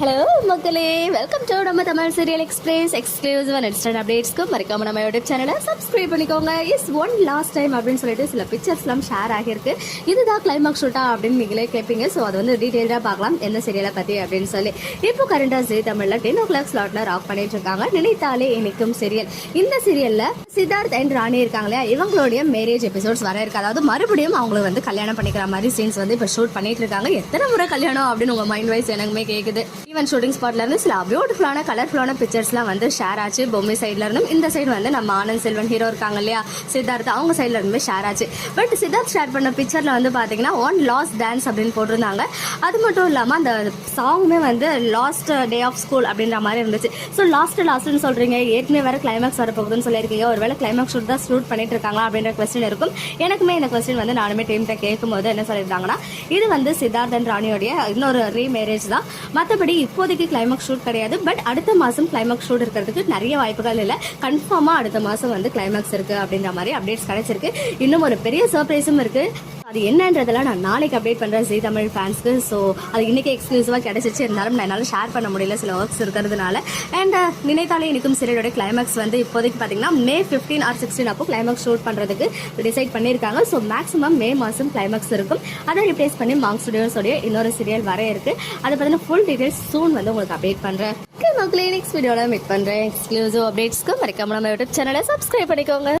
Hello மக்களே. Welcome to நம்ம Tamil serial express exclusive and instant அப்டேட்ஸ்க்கு மறக்காம நம்ம யூடியூப் சேனலை சப்ஸ்கிரைப் பண்ணிக்கோங்க. இஸ் ஒன் லாஸ்ட் டைம் அப்படின்னு சொல்லிட்டு சில பிக்சர்ஸ்லாம் ஷேர் ஆகியிருக்கு. இதுதான் கிளைமாக்ஸ் ஷூட்டா அப்படின்னு நீங்களே கேட்பீங்க ஸோ அது வந்து டீட்டெயிலாக பார்க்கலாம். எந்த சீரியலை பற்றி அப்படின்னு சொல்லி. இப்போ கரண்டாக ஜி தமிழில் டென் ஓ கிளாக் ஸ்லாட்டில் ராக் பண்ணிட்டு இருக்காங்க. நினைத்தாலே இணைக்கும் சீரியல் இந்த சீரியலில் சித்தார்த் அண்ட் ராணி இருக்காங்க இல்லையா? இவங்களுடைய மேரேஜ் எபிசோட்ஸ் வர இருக்கு. அதாவது மறுபடியும் அவங்களுக்கு வந்து கல்யாணம் பண்ணிக்கிற மாதிரி சீன்ஸ் வந்து இப்போ ஷூட் பண்ணிட்டு இருக்காங்க. எத்தனை முறை கல்யாணம் அப்படின்னு உங்கள் மைண்ட் வைஸ் எனக்குமே கேட்குது அண்ட் ஷூட்டிங் ஸ்பாட்லேருந்து சில பியூட்டிஃபுல்லான கலர்ஃபுல்லான பிக்சர்ஸ்லாம் வந்து ஷேர் ஆச்சு. பொம்மை சைட்லேருந்தும் இந்த சைடு வந்து நம்ம ஆனந்த் செல்வன் ஹீரோ இருக்காங்க இல்லையா? சித்தார்த் அவங்க சைட்ல இருந்து ஷேர் ஆச்சு. பட் சித்தார்த் ஷேர் பண்ண பிக்சர்ல வந்து பார்த்தீங்கன்னா ஒன் லாஸ்ட் டான்ஸ் அப்படின்னு போட்டிருந்தாங்க. அது மட்டும் இல்லாமல் அந்த சாங்குமே வந்து லாஸ்ட் டே ஆஃப் ஸ்கூல் அப்படின்ற மாதிரி இருந்துச்சு. ஸோ லாஸ்ட் லாஸ்ட்னு சொல்கிறீங்க ஏற்கனவே வேறு கிளைமேக்ஸ் வரப்போகுதுன்னு சொல்லியிருக்கீங்க. ஒரு வேளை கிளைமேக்ஸ் ஷூட் தான் ஷூட் பண்ணிட்டு இருக்காங்களா அப்படின்ற கொஸ்டின் இருக்கும். எனக்குமே இந்த கொஸ்டின் வந்து நானுமே டீம்கிட்ட கேட்கும்போது என்ன சொல்லியிருந்தாங்கன்னா இது வந்து சித்தார்த் அண்ட் ராணியோடைய இன்னொரு ரீமேரேஜ் தான். மற்றபடி இப்போதைக்கு கிளைமேக்ஸ் ஷூட் கிடையாது. பட் அடுத்த மாதம் கிளைமேக்ஸ் ஷூட் இருக்கிறதுக்கு நிறைய வாய்ப்புகள் இல்லை. கன்ஃபார்மாக அடுத்த மாதம் வந்து கிளைமேக்ஸ் இருக்கு அப்படின்ற மாதிரி அப்டேட்ஸ் கிடைச்சிருக்கு. இன்னும் ஒரு பெரிய சர்ப்ரைஸும் இருக்கு. அது என்னன்றதெல்லாம் நான் நாளைக்கு அப்டேட் பண்ணுறேன் ஜி தமிழ் ஃபேன்ஸ்க்கு ஸோ அது இன்னைக்கு எக்ஸ்க்ளூசிவாக கிடைச்சிச்சு இருந்தாலும் நான் என்னால் ஷேர் பண்ண முடியல சில ஒர்க்ஸ் இருக்கிறதுனால. அண்ட் uh, நினைத்தாலே இனிக்கும் சீரியலோட கிளைமேக்ஸ் வந்து இப்போதைக்கு பார்த்தீங்கன்னா மே ஃபிஃப்டீன் ஆர் சிக்ஸ்டீன் அப்போ கிளைமேக்ஸ் ஷூட் பண்ணுறதுக்கு டிசைட் பண்ணியிருக்காங்க. ஸோ மேக்ஸிமம் மே மாதம் கிளைமேக்ஸ் இருக்கும். அதை ரிப்ளேஸ் பண்ணி மாங் ஸ்டுடியோஸோடைய இன்னொரு சீரியல் வர இருக்கு. அதை பற்றின ஃபுல் டீடைல்ஸ் சூன் வந்து உங்களுக்கு அப்டேட் பண்ணுறேன் மக்களே நெக்ஸ்ட் வீடியோவில் மீட் பண்ணுறேன் எக்ஸ்க்ளூசிவ் அப்டேட்ஸ்க்கு மறக்காம நம்ம யூடியூப் சேனலை சப்ஸ்கிரைப் பண்ணிக்கோங்க.